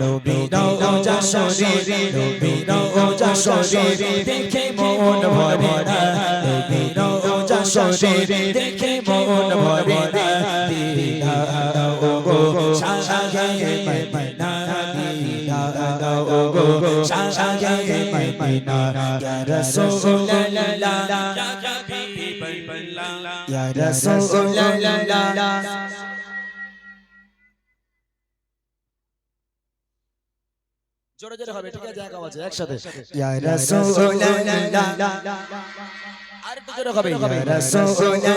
নবী রওজা শরীফ নবী রওজা শরীফ দেখে মন ভরে না নবী রওজা শরীফ দেখে মন ভরে না দিদা দাও গো সাগে মদিনা দিদা দাও গো সাগে মদিনা ইয়া রাসূলুল্লাহ ইয়া রাসূলুল্লাহ জোরে জোরে হবে ঠিক আছে? এক আওয়াজে একসাথে। ইয়া রাসূলুল্লাহ। আরেকটু জোরে হবে ইয়া রাসূলুল্লাহ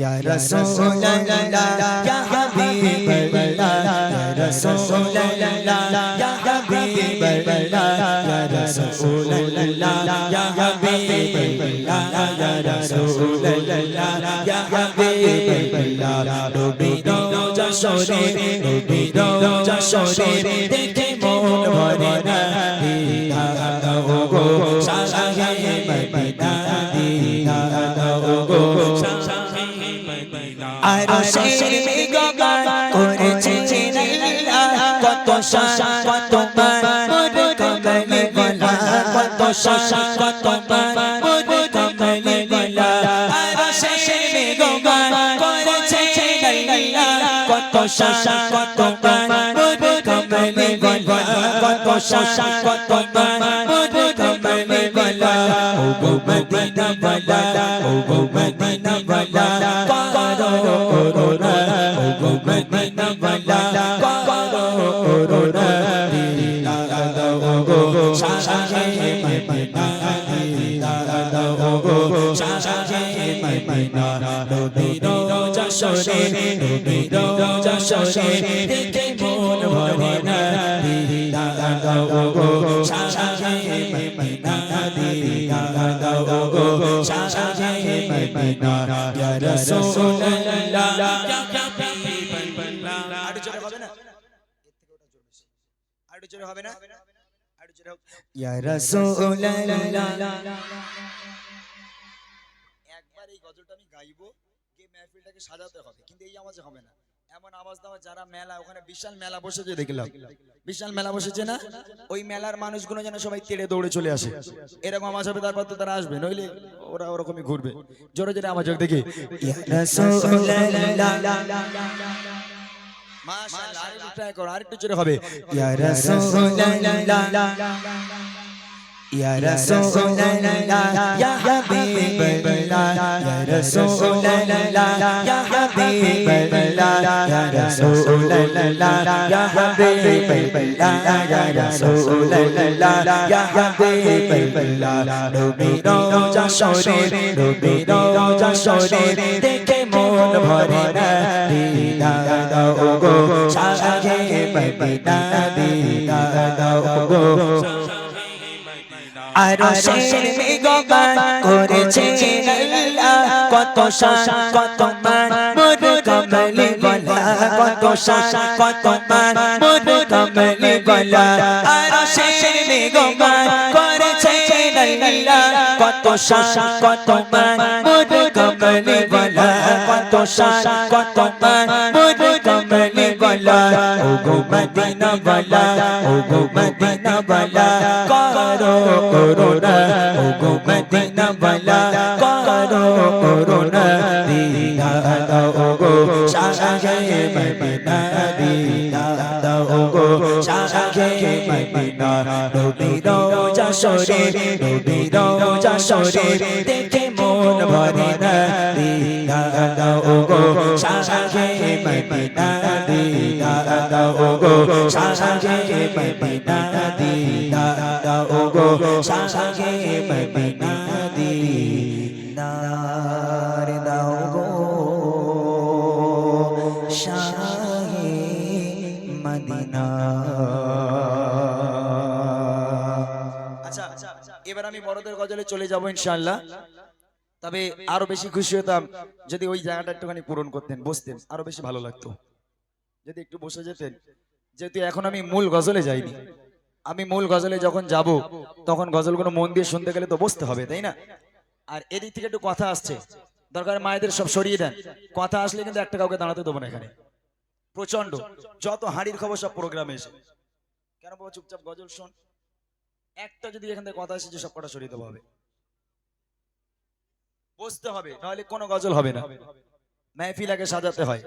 ইয়া রাসূলুল্লাহ। ইয়া হাবিবাল্লাহ ইয়া রাসূলুল্লাহ। ইয়া হাবিবাল্লাহ। ইয়া রাসূলুল্লাহ ইয়া হাবিবাল্লাহ। ইয়া রাসূলুল্লাহ ইয়া হাবিবাল্লাহ। নবী রওজা শরীফ নবী রওজা শরীফ দেখে কত কত কত কত শাসা কত মান গলা ও গো মদিনা বালা ও গো মদিনা বালা করো করোনা ও গো মদিনা বালা করো করোনা দিদা দাও গো সাগে মদিনা দিদা নবী রওজা শরীফ দেখে মন ভরে না দিদা দাও গো সাগে মদিনা দিদা দাও গো সাগে মদিনা ইয়া রাসূলুল্লাহ আরও জোরে হবে না আরও জোরে হবে না আরও জোরে ইয়া রাসূলুল্লাহ একবার এই গজলটা আমি গাইবো গিয়ে মেহফিলটাকে সাজাতে হবে, কিন্তু এই আওয়াজে হবে না। এমন আওয়াজ দেওয়া, যারা মেলা, ওখানে বিশাল মেলা বসেছে দেখলাম, বিশাল মেলা বসেছে না, ওই মেলার মানুষগুলো যেন সবাই তেড়ে দৌড়ে চলে আসে। এরকম আওয়াজ হবে, তারপর তো তারা আসবে, নইলে ওরা ওরকমই ঘুরবে। জোরে জোরে আওয়াজ হোক দেখি। আরেকটু ট্রাই জোরে হবে। ইয়া রাসূলুল্লাহ ইয়া হাবিবাল্লাহ ইয়া রাসূলুল্লাহ ইয়া হাবিবাল্লাহ ইয়া রাসূলুল্লাহ ইয়া হাবিবাল্লাহ ইয়া রাসূলুল্লাহ ইয়া হাবিবাল্লাহ নবী রওজা শরীফ নবী রওজা শরীফ দেখে মন ভরে না দিদা দাও গো সাগে মদিনা দিদা দাও গো আর শের গগন করেছে আল্লাহ কত শাসা কত মান মোর কমলে গলা কত শাসা কত মান মোর কমলে গলা আর শের গগন করেছে কত শাসা কত মান মোর কমলে গলা কত শাসা কত মান মোর কমলে গলা ও গো মদিনা বালা ও গো বালা করো করোনা ও গো মদিনা বালা করো করোনা দিদা দাও গো সাগে মদিনা দিদা দাও গো সাগে মদিনা নবী রওজা শরীফ নবী রওজা শরীফ দেখে মন ভরে না দিদা দাও গো সাগে মদিনা দিদা দাও আচ্ছা এবার আমি বড়দের গজলে চলে যাব ইনশাআল্লাহ তবে আরও বেশি খুশি হতাম যদি ওই জায়গাটা একটুখানি পূরণ করতেন বসতেন আরও বেশি ভালো লাগতো যদি একটু বসে যেতেন যেহেতু এখন আমি মূল গজলে যাইনি। আমি মূল গজলে যখন যাব তখন গজলগুলো মন দিয়ে শুনতে গেলে তো বসতে হবে তাই না? আর এদিক থেকে একটু কথা আসছে। দরকার মায়েদের সব সরিয়ে দেন। কথা আসলে কিন্তু একটা কাউকে দাঁড়াতে দেবো না এখানে। প্রচণ্ড যত হাড়ির খবর সব প্রোগ্রামে এসে। কেন বাবা চুপচাপ গজল শোন। একটা যদি এখান থেকে কথা এসেছে সব কটা সরিয়ে দেবো হবে। বসতে হবে নাহলে কোনো গজল হবে না। মেহফিল আগে সাজাতে হয়।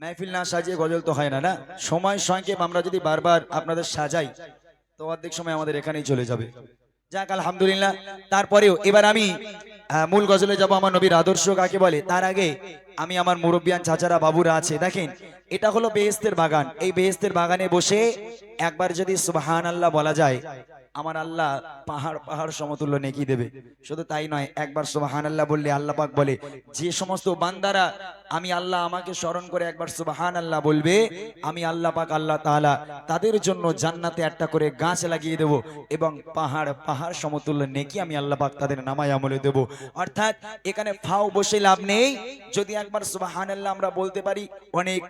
মেহফিল না সাজিয়ে গজল তো হয় না না? সময় সংক্ষেপ আমরা যদি বারবার আপনাদের সাজাই, তো অর্ধেক সময় আমাদের এখানেই চলে যাবে। যাক, আলহামদুলিল্লাহ। তারপরেও এবার আমি মূল গজলে যাব আমার নবীর আদর্শ, কাকে বলে? তার আগে আমি আমার মুরব্বিয়ান চাচারা, বাবুরা আছে। দেখেন, এটা হলো বেহেস্তের বাগান। এই বেহেস্তের বাগানে বসে একবার যদি সুবহান আল্লাহ বলা যায় আমার আল্লাহ পাহাড় পাহাড় সমতুল্য নেকি দেবে। শুধু তাই নয়, একবার সুবহান আল্লাহ বললে আল্লাহ পাক বলে, যে সমস্ত বান্দারা আমি আল্লাহ আমাকে স্মরণ করে একবার সুবহান আল্লাহ বলবে, আমি আল্লাহ পাক আল্লাহ তাআলা তাদের জন্য জান্নাতে একটা করে গাছ লাগিয়ে দেব এবং পাহাড় পাহাড় সমতুল্য নেকি আমি আল্লাহ পাক তাদের নামায় আমলে দেব। অর্থাৎ এখানে ফাও বসে লাভ নেই। যদি একবার সুবহান আল্লাহ আমরা বলতে পারি, অনেক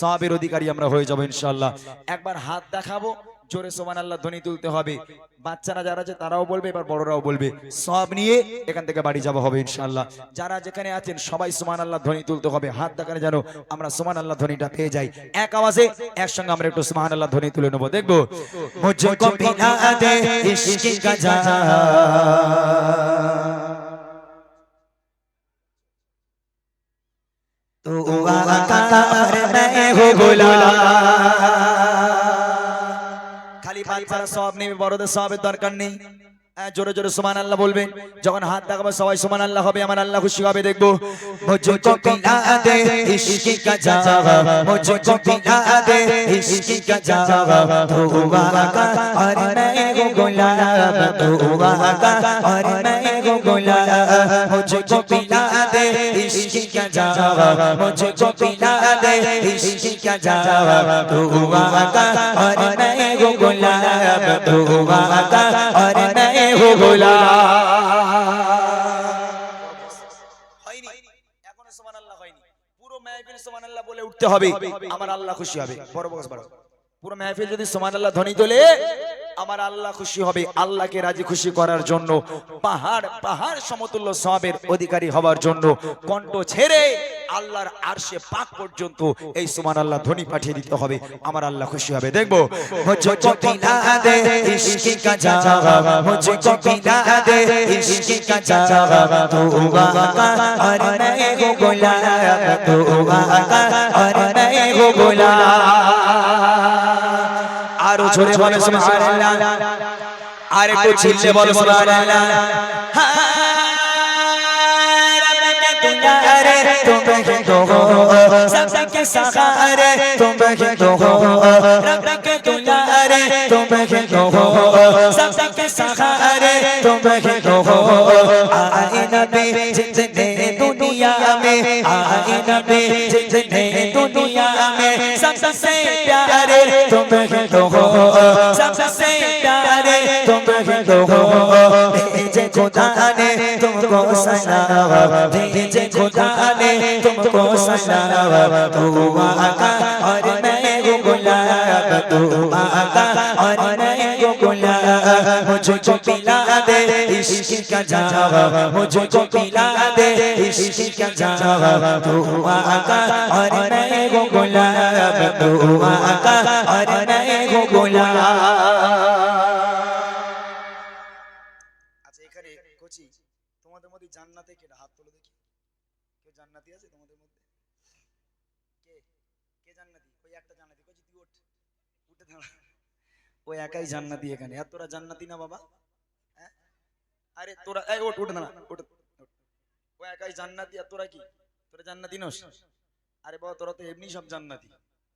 সবের অধিকারী আমরা হয়ে যাব ইনশাআল্লাহ। একবার হাত দেখাবো জোরে সোমান আল্লাহ ধ্বনি তুলতে হবে বাচ্চারা যারা আছে তারাও বলবে এবার বড়রাও বলবে সব নিয়ে এখান থেকে বাড়ি যাওয়া হবে ইনশাআল্লাহ যারা যেখানে আছেন সবাই সুমান আল্লাহ ধ্বনি তুলতে হবে হাত দেখানে যেন আমরা সুমান আল্লাহ ধ্বনিটা পেয়ে যাই এক আওয়াজে একসঙ্গে আমরা একটু সুমান আল্লাহ ধ্বনি তুলে নেবো দেখবো মুঝকো পিলা দে ইশক কা জাহান तो आकार मैं हो गुलाम খালি বাচ্চারা সব নেবে বড়দের সবের দরকার নেই হ্যাঁ, জোরে জোরে সুমান আল্লাহ বলবেন যখন হাত দেখাবো সবাই সুমান আল্লাহ হবে আমার আল্লাহ খুশি হবে দেখবো মুঝকো পিলা দে ইশক কা জাওয়া মুঝকো পিলা দে ইশক কা জাওয়া তো আকা और मैं हो गुलाम तो आका और मैं हो गुलाम मुझको पिला दे इश्क का जावा मुझको पिला दे इश्क का जावा तो आका और मैं हो गुलाम तो आका और मैं हो गुलाम হয়নি এখনো সুবহানাল্লাহ হয়নি পুরো মাহফিল সুবহানাল্লাহ বলে উঠতে হবে আমার আল্লাহ খুশি হবে বড় বক্স বড় পুরো মাহফিল যদি সুবহানাল্লাহ ধ্বনি তোলে আমার আল্লাহ খুশি হবে আল্লাহকে রাজি খুশি করার জন্য পাহাড় পাহাড় সমতুল্য সবের অধিকারী হওয়ার জন্য কণ্ঠ ছেড়ে আল্লাহর আরশে পাক পর্যন্ত এই সুবহানাল্লাহ ধ্বনি পাঠিয়ে দিতে হবে আমার আল্লাহ খুশি হবে। দেখব মুঝকো আরো জোরে বলে সুবহানাল্লাহ আর একটু চিল্লে বলো সুবহানাল্লাহ रे तुम ही तो हो सबके सहारे तुम ही तो हो रब के दुलारे तुम ही तो हो सबके सहारे तुम ही तो हो आए नबी जितने दुनिया में आए नबी जितने दुनिया में सबसे प्यारे तुम ही तो हो सबसे प्यारे तुम ही तो हो भेजे खुदा ने तुमको सलावा भेजे खुदा ने तुमको सलावा तू आका और मैं हो गुलाब तू आका और मैं हो गुलाब मुझको पिला दे इश्क का जावा मुझको पिला दे इश्क का जावा तू आका और मैं हो गुलाब तू आका और मैं একাই জান্নাতি এখানে। আর তোরা জান্নাতি না বাবা? হ্যাঁ? আরে তোরা, এই ওঠ ওঠ। ও একাই জান্নাতি, আর তোরা কি? তোরা জান্নাতি নস? আরে বাবা, তোরা তো এমনি সব জান্নাতি,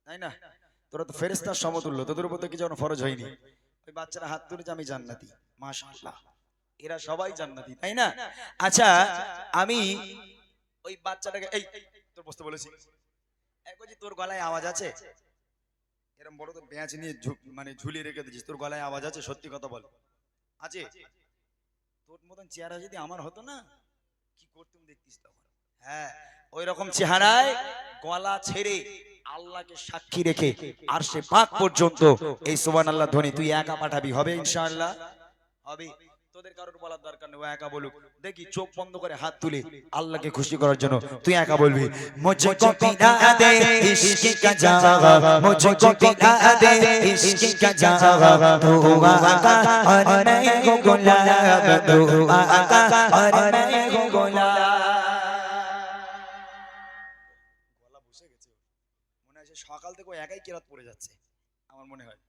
তাই না? তোরা তো ফেরেস্তার সমতুল্য, তোদের উপর তো ফরজ হয়নি। ওই বাচ্চারা হাত তুলেছে, আমি জান্নাতি, মাশাআল্লাহ। এরা সবাই জান্নাতি, তাই না? আচ্ছা আমি ওই বাচ্চাটাকে, এই, তোর বসতে বলছি, তোর গলায় আওয়াজ আছে? এরকম বড় তো পেঁয়াজ নিয়ে মানে ঝুলিয়ে রেখে দিচ্ছিস তোর গলায় আওয়াজ আছে? সত্যি কথা বল। আছে? তোর মতন চেহারা যদি আমার হতো না, কি করতুম দেখতিস তখন হ্যাঁ ওই রকম চেহারায় গলা ছেড়ে আল্লাহকে সাক্ষী রেখে আর সে পাক পর্যন্ত এই সুবান আল্লাহ ধ্বনি তুই একা পাঠাবি। হবে ইনশাআল্লাহ? হবে। তোদের কারোর বলার দরকার নেই ও একা বলুক দেখি চোখ বন্ধ করে হাত তুলে আল্লাহকে খুশি করার জন্য তুই একা বলবি মুঝে দে ইশকি কা মুঝে দে ইশকি কা আর নাই আর নাই গলা বসে গেছে মনে হয় সকাল থেকে একাই কেরাত পড়ে যাচ্ছে আমার মনে হয়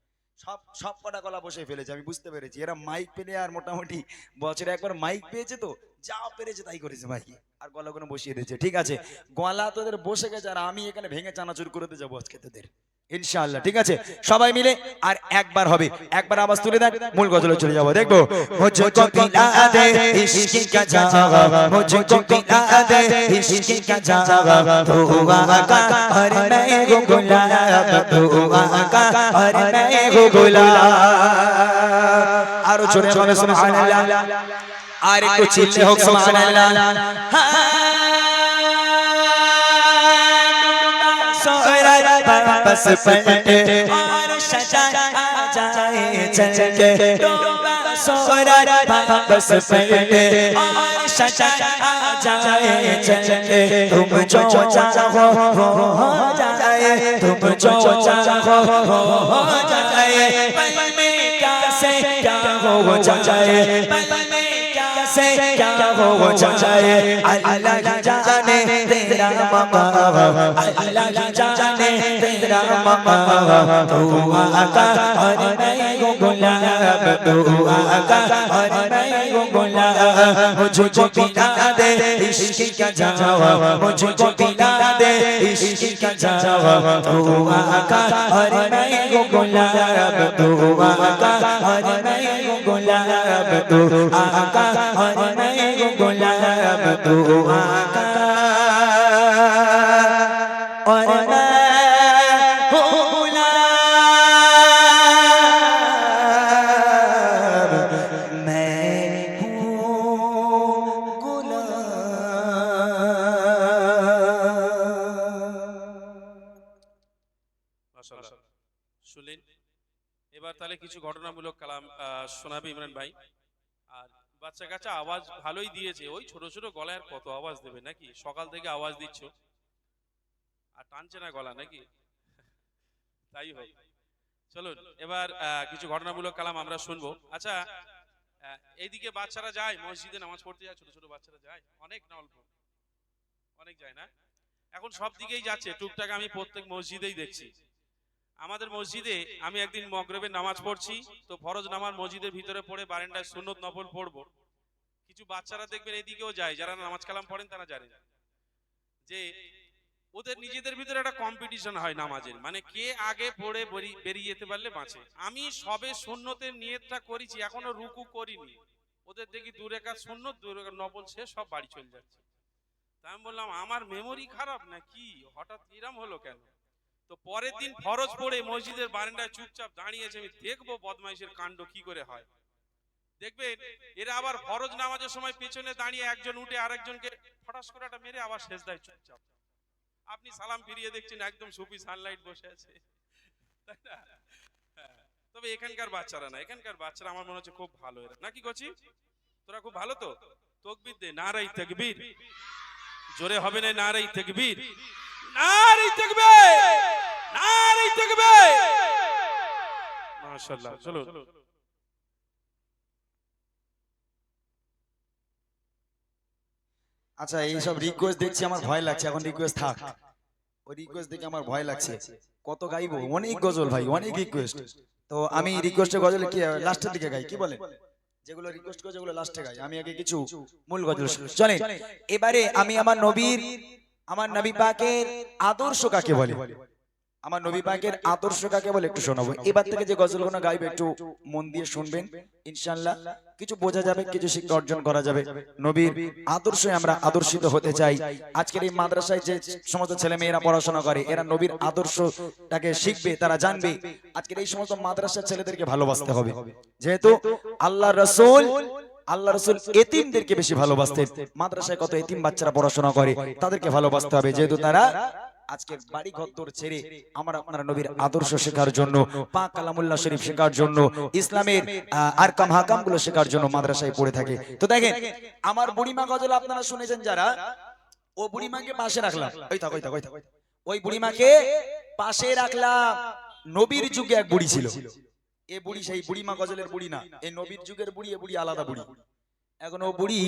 সব সব কটা গলা বসে ফেলেছে, আমি বুঝতে পেরেছি। এরা মাইক পেলে আর মোটামুটি বছরে একবার মাইক পেয়েছে তো, যা পেরেছে তাই করেছে ভাই। আর গলাগুলো বসিয়ে দিয়েছে, ঠিক আছে? গলা তোদের বসে গেছে, আর আমি এখানে ভেঙে চানাচুর করে দিয়ে যাব আজকে তোদের। ইনশাআল্লাহ ঠিক আছে? সবাই মিলে আর একবার হবে একবার আওয়াজ তুলে দেন মূল গজলে চলে যাব দেখব। মুঝকো পিলা দে কা কা কা মে গো কা মে গো আর জোরে জোরে সুবহানাল্লাহ। আর একটু চিল্লে হোক সুবহানাল্লাহ। হ্যাঁ बस पलटे और सजा जाए चल के सोरा बस पलटे और सजा जाए चल के तुम जो चाहो वो हो जाए तुम जो चाहो वो हो जाए पल में क्या से क्या हो जाए पल में क्या से क्या हो जाए अल्लाह जाने तेरा ममा अल्लाह जाने तेरा ममा तू आका और मैं हूँ गुलाब तू आका और मैं हूँ गुलाब मुझको पिला दे इश्क का जावा मुझको पिला दे इश्क का जावा तू आका और मैं हूँ गुलाब तू आका और গোলাপ তো আকা হর মে গোলাপ তো আকা ইমরান ভাই, আর বাচ্চা কাচ্চা আওয়াজ ভালোই দিয়েছে। ওই ছোট ছোট গলায় কত আওয়াজ দেবে নাকি? সকাল থেকে আওয়াজ দিচ্ছ। আর টানছে না গলা নাকি? তাই হোক। চলুন, এবার কিছু ঘটনামূলক কালাম আমরা শুনব। আচ্ছা এইদিকে বাচ্চারা যায়, মসজিদে নামাজ পড়তে যায়, ছোট ছোট বাচ্চারা যায়। অনেক না অল্প? অনেক যায় না? এখন সব দিকেই যাচ্ছে। টুকটাক আমি প্রত্যেক মসজিদেই দেখছি। আমাদের মসজিদে আমি একদিন মগরবের নামাজ পড়ছি, তো ফরজ নামাজ মসজিদের ভিতরে পড়ে বারেন্দায় সুন্নত নফল পড়ব। কিছু বাচ্চারা দেখবেন এদিকেও যায়, যারা নামাজ কালাম পড়েন তারা জানেন যে ওদের নিজেদের ভিতরে একটা কম্পিটিশন হয় নামাজের। মানে কে আগে পড়ে বেরি- বেরিয়ে যেতে পারলে বাঁচে। আমি সবে সুন্নতের নিয়তটা করেছি, এখনও রুকু করিনি। ওদের দেখি দু রেখা সুন্নত, দু রেখা নফল, সে সব বাড়ি চলে যাচ্ছে। তা আমি বললাম, আমার মেমোরি খারাপ না কি? হঠাৎ এরম হলো কেন? তো পরের দিন ফরজ পড়ে মসজিদের বারান্দায় চুপচাপ দাঁড়িয়েছে আমি দেখব বদমাইশের কাণ্ড কি করে হয়। দেখবেন এরা আবার ফরজ নামাজের সময় পেছনে দাঁড়িয়ে একজন উঠে আরেকজনকে ফটাস করে একটা মেরে আবার শেষ দেয় চুপচাপ। আপনি সালাম ফিরিয়ে দেখছেন একদম সুপি সানলাইট বসে আছে। তাই না। তবে এখানকার বাচ্চারা না এখানকার বাচ্চারা আমার মনে হচ্ছে খুব ভালো এরা। নাকি কচি? তোরা খুব ভালো তো? তকবির দে নারাই তকবীর। জোরে হবে না নারাই তকবীর। নারাই তকবীর নারাই তকবীর মাশাআল্লাহ চলো আচ্ছা এইসব রিকোয়েস্ট দেখছি আমার ভয় লাগছে, এখন রিকোয়েস্ট থাক। ওই রিকোয়েস্ট দেখে আমার ভয় লাগছে। কত গাইবো? অনেক গজল ভাই, অনেক রিকোয়েস্ট তো আমি রিকোয়েস্টের গজল কি, লাস্টের দিকে গাই, কি বলেন? যেগুলো রিকোয়েস্ট করে, যেগুলো লাস্টে গাই, আমি আগে কিছু মূল গজল। চলেন, এবারে আমি আমার নবীর আমার নবী পাকের আদর্শ কাকে বলে? আমার নবী পাকের আদর্শ কাকে বলে? একটু শোনাবো। এবার থেকে যে গজলগুলো গাইবে একটু মন দিয়ে শুনবেন। ইনশাল্লাহ কিছু বোঝা যাবে কিছু শিক্ষা অর্জন করা যাবে। নবীর আদর্শে আমরা আদর্শিত হতে চাই। আজকের এই মাদ্রাসায় যে সমস্ত ছেলে মেয়েরা পড়াশোনা করে এরা নবীর আদর্শটাকে শিখবে তারা জানবে। আজকের এই সমস্ত মাদ্রাসার ছেলেদেরকে ভালোবাসতে হবে। যেহেতু আল্লাহ রসুল আল্লাহ রসুল এতিমদেরকে বেশি ভালোবাসতেন। মাদ্রাসায় কত এতিম বাচ্চারা পড়াশোনা করে তাদেরকে ভালোবাসতে হবে। যেহেতু তারা আজকে বাড়ি ঘর ছেড়ে আমার আপনার নবীর আদর্শ শেখার জন্য পাক কালামুল্লাহ শরীফ শেখার জন্য ইসলামের আহ, আরকাম হাকামগুলো শেখার জন্য মাদ্রাসায় পড়ে থাকে। তো দেখেন আমার বুড়িমা গজল আপনারা শুনেছেন যারা? ও বুড়িমাকে পাশে রাখলাম। ওই থাক ওই থাক ওই থাক। ওই বুড়িমাকে পাশে রাখলাম। নবীর যুগে এক বুড়ি ছিল। এ বুড়ি সেই বুড়িমা গজলের বুড়ি না। এই নবীর যুগের বুড়ি এ বুড়ি আলাদা বুড়ি। এখন ও বুড়ি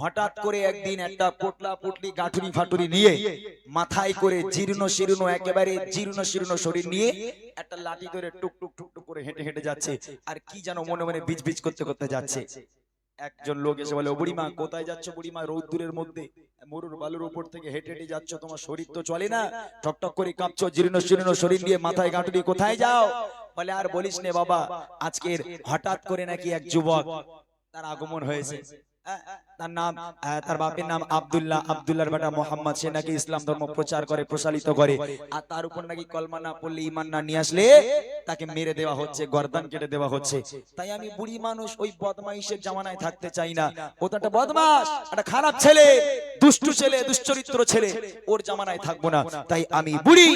হঠাৎ করে একদিন একটা পোটলা পুটলি গাঠুরি ফাটুরি নিয়ে মাথায় করে জীর্ণ শীর্ণ একেবারে জীর্ণ শীর্ণ শরীর নিয়ে একটা লাঠি ধরে টুক টুক টুক টুক করে হেঁটে হেঁটে যাচ্ছে। আর কি যেন মনে মনে বিজ বিজ করতে করতে যাচ্ছে। একজন লোক এসে বলে ও বুড়িমা কোথায় যাচ্ছ বুড়িমা রৌদ্দুরের মধ্যে। মরুর বালুর উপর থেকে হেঁটে হেঁটে যাচ্ছ তোমার শরীর তো চলে না। টকটক করে কাঁপছো জীর্ণ শীর্ণ শরীর নিয়ে মাথায় গাঁটুরি কোথায় যাও বলে আর বলিস নে বাবা আজকের হঠাৎ করে নাকি এক যুবক তার আগমন হয়েছে। হ্যাঁ, তার নাম তার বাপের নাম আব্দুল্লাহ আব্দুল্লাহর বেটা মোহাম্মদ। সে নাকি ইসলাম ধর্ম প্রচার করে প্রসারিত করে। আর তার উপর নাকি কলমা না পড়লে ইমান না নিয়ে আসলে তাকে মেরে দেওয়া হচ্ছে গর্দান কেটে দেওয়া হচ্ছে। তাই আমি বুড়ি মানুষ ওই বদমাইশের জামানায় থাকতে চাই না। ও তো একটা বদমাস একটা খারাপ ছেলে দুষ্টু ছেলে দুশ্চরিত্র ছেলে। ওর জামানায় থাকব না। তাই আমি বুড়ি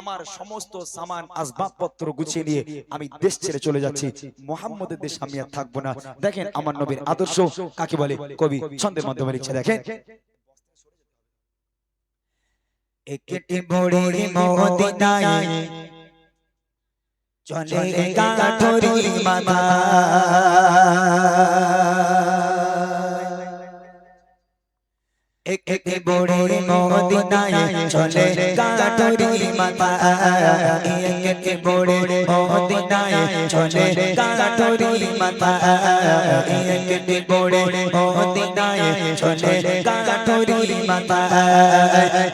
আমার সমস্ত সামান আসবাবপত্র গুছিয়ে নিয়ে আমি দেশ ছেড়ে চলে যাচ্ছি। মোহাম্মদের দেশ আমি আর থাকব না। দেখেন আমার নবীর আদর্শ কাকে বলে? কবি ছন্দের মাধ্যমে লিখছে দেখেন। একটি বড়ি মদিনায় চলে কাঠরি মাথা একটি বড়ি মদিনায় চলে কাঠরি মাথা একটি বড়ি মদিনায় চলে কাঠরি মাথা একটি বড়ি মদিনায় চলে কাঠরি মাথা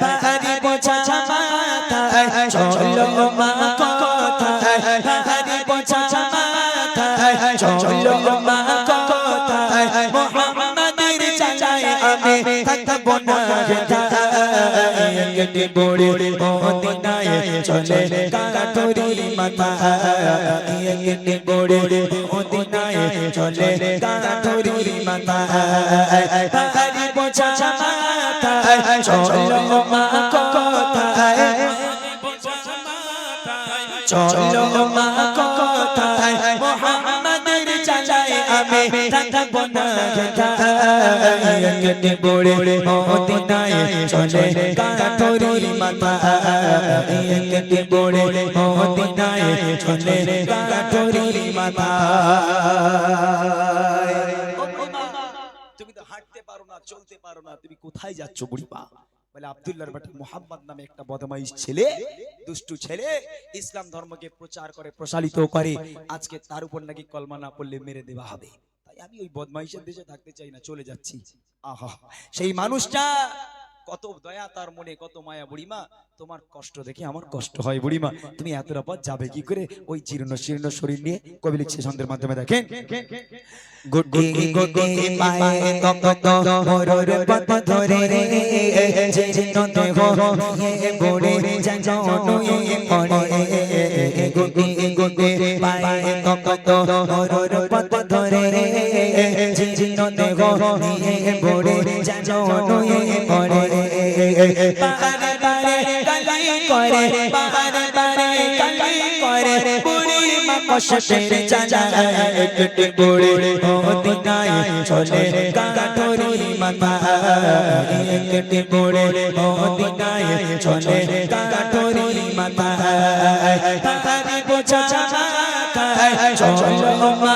পাহাড়ি বোঝা মাথা, চলো মা। একটি বড়ি মদিনায় চলে। কাঠরি মাথা একটি বড়ি মদিনায় চলে। কাঠরি মাথা পাহাড়ি বোঝা মাথা, চলো মা কথায়? চলো মা চাচায় আমি থাকব না। বড়ে মদিনায় চলে কাঠরি বড়ে মদিনায় চলে কাঠরি মাথা তুমি তো হাঁটতে পারো না চলতে পারো না। তুমি কোথায় যাচ্ছ বুড়িমা? বলে আব্দুল্লাহর বাটি মোহাম্মদ নামে একটা বদমাইশ ছেলে, দুষ্টু ছেলে, ইসলাম ধর্মকে প্রচার করে, প্রসারিত করে। আজকে তার উপর নাকি কলমা না পড়লে মেরে দেওয়া হবে। তাই আমি ওই বদমাইশের দেশে থাকতে চাই না, চলে যাচ্ছি। আহা, সেই মানুষটা কত দয়া তার মনে কত মায়া বুড়িমা তোমার কষ্ট দেখে আমার কষ্ট হয় বুড়িমা তুমি এতটা পথ যাবে কি করে ওই জীর্ণ শীর্ণ শরীর নিয়ে কবি লিখছে ছন্দের মাধ্যমে দেখেন ধরে দেহ নিয়ে গড়ে যেন নুয়ে পড়ে। পাহাড়ে পারে কালাই করে, পাহাড়ে পারে কালাই করে। বুড়ি মা কষ্টের চাচা একটি বুড়ি মদিনায় চলে। কাঠরি মাথা একটি বুড়ি মদিনায় চলে। কাঠরি মাথা পাহাড়ি বোঝা চলো মা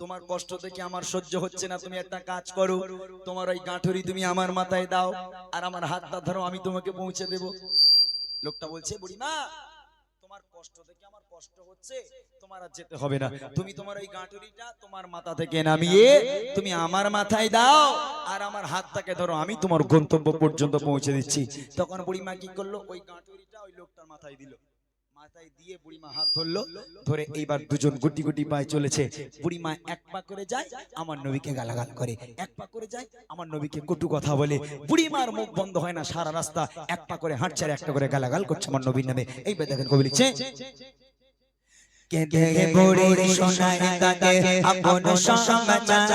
তোমার কষ্ট দেখে আমার সহ্য হচ্ছে না, তুমি একটা কাজ করো। তোমার ওই গাঁঠুরি তুমি আমার মাথায় দাও, আর আমার হাতটা ধরো, আমি তোমাকে পৌঁছে দেব। লোকটা বলছে, বুড়িমা, তোমার কষ্ট দেখে আমার কষ্ট হচ্ছে, তোমার আর যেতে হবে না। তুমি তোমার ওই গাঁঠুরিটা তোমার মাথা থেকে নামিয়ে তুমি আমার মাথায় দাও, আর আমার হাতটাকে ধরো, আমি তোমার গন্তব্য পর্যন্ত পৌঁছে দিচ্ছি। তখন বুড়িমা কি করল? ওই গাঁঠুরিটা ওই লোকটার মাথায় দিল। মাথায় দিয়ে বুড়িমা হাত ধরলো। ধরে এইবার দুজন গুটি গুটি পায়ে চলেছে। বুড়িমা এক পা করে যায়, আমার নবীকে গালাগাল করে। এক পা করে যায়, আমার নবীকে কটু কথা বলে। বুড়িমার মুখ বন্ধ হয় না, সারা রাস্তা এক পা করে হাঁটছে আর একটা করে গালাগাল করছে আমার নবীর নামে। এইবার দেখেন কবি লিখছে কেঁদে বুড়ি শোনায় তাকে, আপন সমাচার।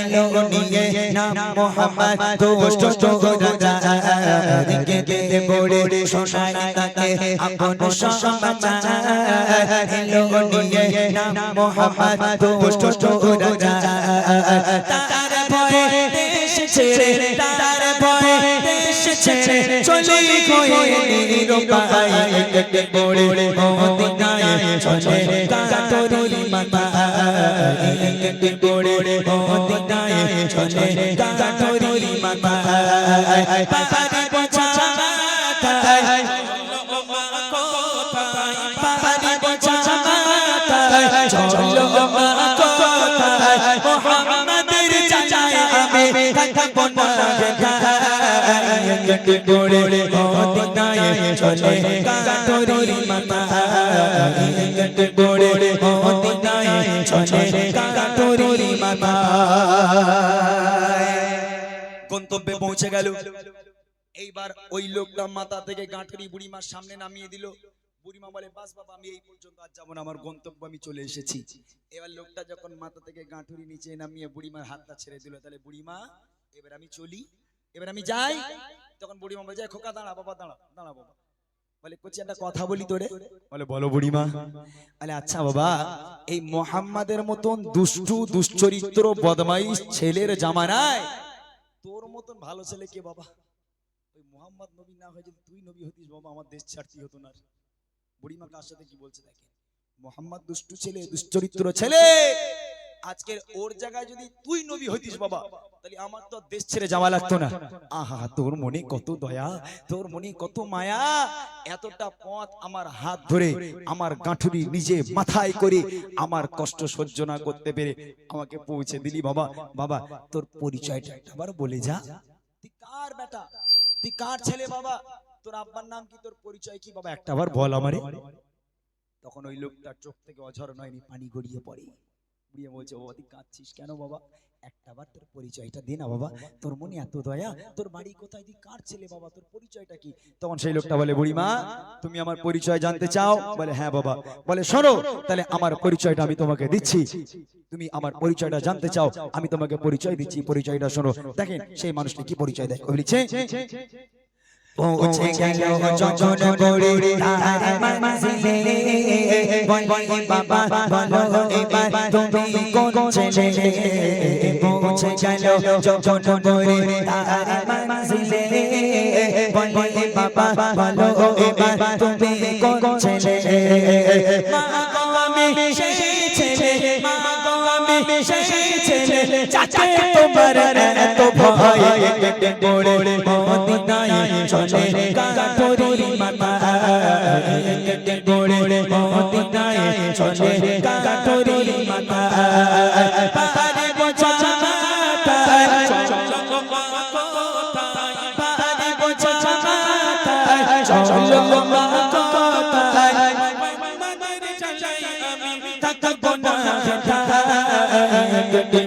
এলো নিয়ে নাম মোহাম্মদ, দুষ্ট রাজা কেঁদে বুড়ি শোনায় তাকে, আপন সমাচার। এলো নিয়ে নাম মোহাম্মদ, দুষ্ট রাজা তার ভয়ে দেশ ছেড়ে তার ছেড়ে চলে গয়ে নিরুপায় কেঁদে বুড়ি মদিনায় চলে কাতরি মাতা কেঁদে বুড়ি মদিনায় চলে কাতরি মাতা কাতরি মাতা গন্তব্যে পৌঁছে গেল। এইবার ওই লোকটা মাথা থেকে গাঁটরি বুড়িমার সামনে নামিয়ে দিল। বুড়িমা বলে, বাস বাবা, আমি এই পর্যন্ত আর যাব আমার গন্তব্য আমি চলে এসেছি। এবার লোকটা যখন মাথা থেকে গাঁটুরি নিচে নামিয়ে বুড়িমার হাতটা ছেড়ে দিল, তাহলে বুড়িমা, এবার আমি চলি, এবার আমি যাই। তখন বুড়িমা বলে যায় খোকা, দাঁড়া বাবা, দাঁড়া দাঁড়া বাবা। বলে, কচি, একটা কথা বলি তোরে। বলে, বলো বুড়িমা। বলে আচ্ছা বাবা, এই মোহাম্মদের মতন দুষ্টু, দুশ্চরিত্র, বদমাইশ ছেলের জামানায় তোর মতন ভালো ছেলে কে বাবা? ওই মোহাম্মদ নবী না হয়ে যদি তুই নবী হতিস বাবা, আমার দেশ ছাড়তি হতো না বুড়িমা কার সাথে কি বলছে দেখেন? মোহাম্মদ দুষ্টু ছেলে, দুশ্চরিত্র ছেলে। আজকের ওর জায়গায় যদি তুই নবী হইতিস বাবা, তাহলে আমার তো দেশ ছেড়ে যাওয়া লাগতো না। আহা, তোর মনে কত দয়া, তোর মনে কত মায়া। এতটা পথ আমার হাত ধরে, আমার গাঁঠুরি নিজে মাথায় করে আমার কষ্ট সহ্য না করতে পেরে আমাকে পৌঁছে দিলি বাবা। বাবা, তোর পরিচয়টা আবার বলে যা। তুই কার বেটা? তুই কার ছেলে বাবা? তোর আব্বার নাম কি, তোর পরিচয় কি বাবা? একটা বার বল আমারে। তখন ওই লোকটার চোখ থেকে অঝর নয়নি, পানি গড়িয়ে পড়ে। বুড়িয়ে বলছে বাবা তুই কাঁদছিস কেন বাবা? একটা বার তোর পরিচয়টা দে না বাবা। তোর মনে এত দয়া? তোর বাড়ি কোথায়? তুই কার ছেলে বাবা? তোর পরিচয়টা কি? তখন সেই লোকটা বলে, বুড়িমা, তুমি আমার পরিচয় জানতে চাও? বলে হ্যাঁ বাবা। বলে, শোনো, তাহলে আমার পরিচয়টা আমি তোমাকে দিচ্ছি। তুমি আমার পরিচয়টা জানতে চাও। আমি তোমাকে পরিচয় দিচ্ছি। পরিচয়টা শোনো। দেখেন, সেই মানুষটি কি পরিচয় দেয়? লিখছে পৌঁছে গেল যখন করে তার মঞ্জিলে বলে বাবা বলো এবার তুমি কোন ছেলে পৌঁছে গেল যখন করে তার মঞ্জিলে বলে বাবা বলো এবার তুমি কোন ছেলে মা গো আমি সেই ছেলে মা গো আমি সেই ছেলে চাচাকে তোমার এত ভয় পড়ে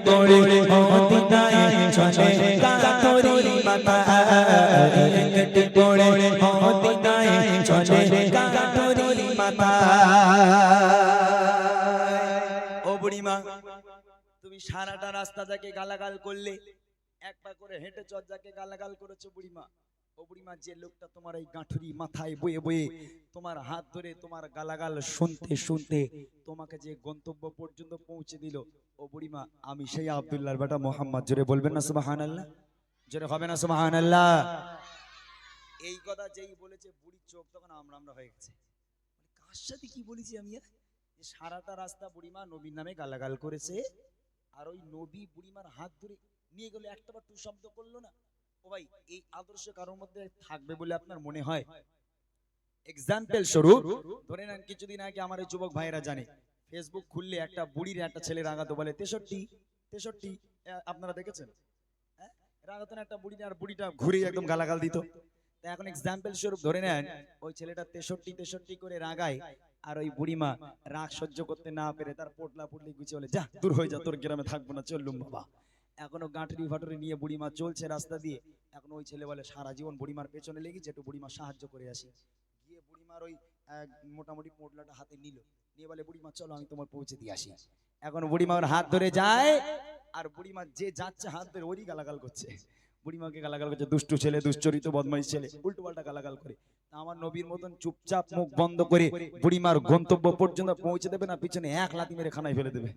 পড়ে চলে কাঠরি মাতা পড়ে চলে কাঠরি মাতা। ও তুমি সারাটা রাস্তা যাকে গালাগাল করলে এক পা করে হেঁটে চর যাকে গালাগাল করেছ বুড়িমা। বুড়িমা যে লোকটা তোমার এই গাঁঠুরি মাথায় বয়ে বয়ে তোমার হাত ধরে তোমার গালাগাল শুনতে শুনতে তোমাকে যে গন্তব্য পর্যন্ত পৌঁছে দিল আমি সেই আব্দুল্লাহর বেটা মোহাম্মদ। জোরে বলবেন না আল্লাহ জোরে হবে না আল্লাহ এই কথা যেই বলেছে, বুড়ির চোখ তখন আমরা আমরা হয়ে গেছে। কার সাথে কি বলেছি আমি সারাটা রাস্তা বুড়িমা নবীর নামে গালাগাল করেছে, আর ওই নবী বুড়িমার হাত ধরে নিয়ে গেল একটা বার টু শব্দ করল না। ভাই, এই আদর্শ কারোর মধ্যে থাকবে বলে আপনার মনে হয়? এক্সাম্পল স্বরূপ, ধরে নেন কিছুদিন আগে আমার যুবক জানে ফেসবুক খুললে একটা বুড়ির একটা ছেলে রাগাতো বলে, তেষট্টি তেষট্টি। আপনারা দেখেছেন? হ্যাঁ? রাগাতো না একটা বুড়ি আর বুড়িটা ঘুরে একদম গালাগাল দিত। এখন এক্সাম্পল স্বরূপ, ধরে নেন, ওই ছেলেটা তেষট্টি তেষট্টি করে রাগায় আর ওই বুড়িমা রাগ সহ্য করতে না পেরে তার পোটলা পুটলি গুছিয়ে বলে, যা, দূর হয়ে যা, তোর গ্রামে থাকব না চললুম বাবা এখনও গাঁটরি ফাটরি নিয়ে বুড়িমা চলছে রাস্তা দিয়ে। এখন ওই ছেলে বলে, সারা জীবন বুড়িমার পেছনে লেগেছে, একটু বুড়িমা সাহায্য করে আসি। গিয়ে বুড়িমার ওই মোটামুটি পোটলাটা হাতে নিল। নিয়ে বলে বুড়িমা চলো আমি তোমার পৌঁছে দিয়ে আসি। এখন বুড়িমার হাত ধরে যায়, আর বুড়িমা যে যাচ্ছে হাত ধরে ওরই গালাগাল করছে। বুড়িমাকে গালাগাল করছে, দুষ্টু ছেলে, দুশ্চরিত বদমাইশ ছেলে। উল্টো পাল্টা গালাগাল করে। আমার নবীর মতন চুপচাপ মুখ বন্ধ করে বুড়িমার গন্তব্য পর্যন্ত পৌঁছে দেবে না, পিছনে এক লাথি মেরে খানায় ফেলে দেবে।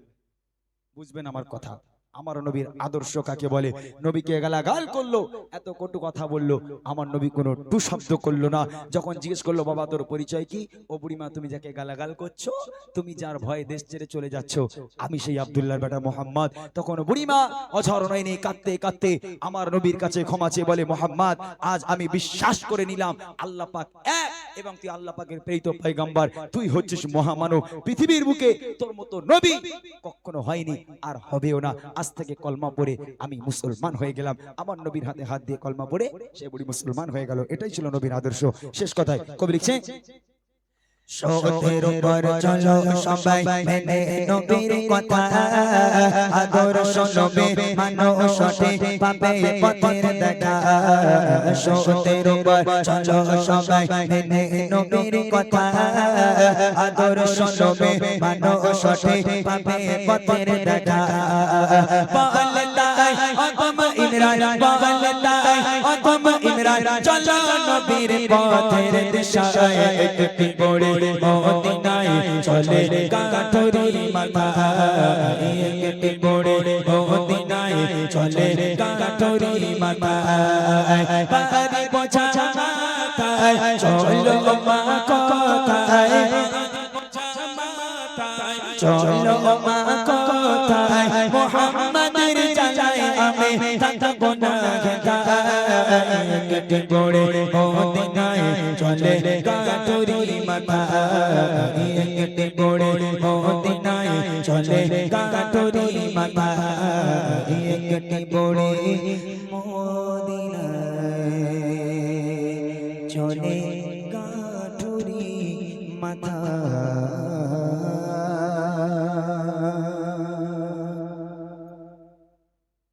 বুঝবেন আমার কথা। আমার নবীর আদর্শ কাকে বলে? নবীকে গালাগাল করল এত কটু কথা বলল আমার নবী কোনো টু শব্দ করল না। যখন জিজ্ঞেস করল বাবা তোর পরিচয় কি? ও বুড়িমা তুমি যাকে গালাগাল করছ তুমি যার ভয়ে দেশ ছেড়ে চলে যাচ্ছ আমি সেই আব্দুল্লাহর বেটা মোহাম্মদ। তখন বুড়িমা অঝর নয়নি কাঁদতে কাঁদতে আমার নবীর কাছে ক্ষমা চেয়ে বলে মোহাম্মদ আজ আমি বিশ্বাস করে নিলাম আল্লাহ পাক এক এবং তুই আল্লাহ পাকের প্রেরিত পয়গম্বর তুই হচ্ছিস মহামানব পৃথিবীর বুকে তোর মতো নবী কখনো হয়নি আর হবেও না। আজ থেকে কলমা পড়ে আমি মুসলমান হয়ে গেলাম। আমার নবীর হাতে হাত দিয়ে কলমা পড়ে সে বুড়ি মুসলমান হয়ে গেল। এটাই ছিল নবীর আদর্শ। শেষ কথায় কবি লিখছে সতের উপর চলো সবাই মেনে নবীর কথা। আদর্শ নবী মানো সঠিক পাবে পথের দেখা। সতের উপর চলো সবাই মেনে নবীর কথা। আদর্শ নবী মানো সঠিক পাবে পথের দেখা। অতম ইমরান বলতাই অতম ইমরান চলো নবীর পথের দিশায়, একটি বড়ে মদিনায় চলে কাঠরি মাথা একটি বড়ে মদিনায় চলে কাঠরি মাথা পাহাড়ি বোঝা মাথায়, চলো মা কথায়? চলো মা কথায়? আমি থাকব না কেটে পড়ে মদিনায় চলে কাটুরি মাথা কেটে পড়ে মদিনায় চলে কাটুরি মাথা কেটে পড়ে মদিনায় চলে কাটুরি মাথা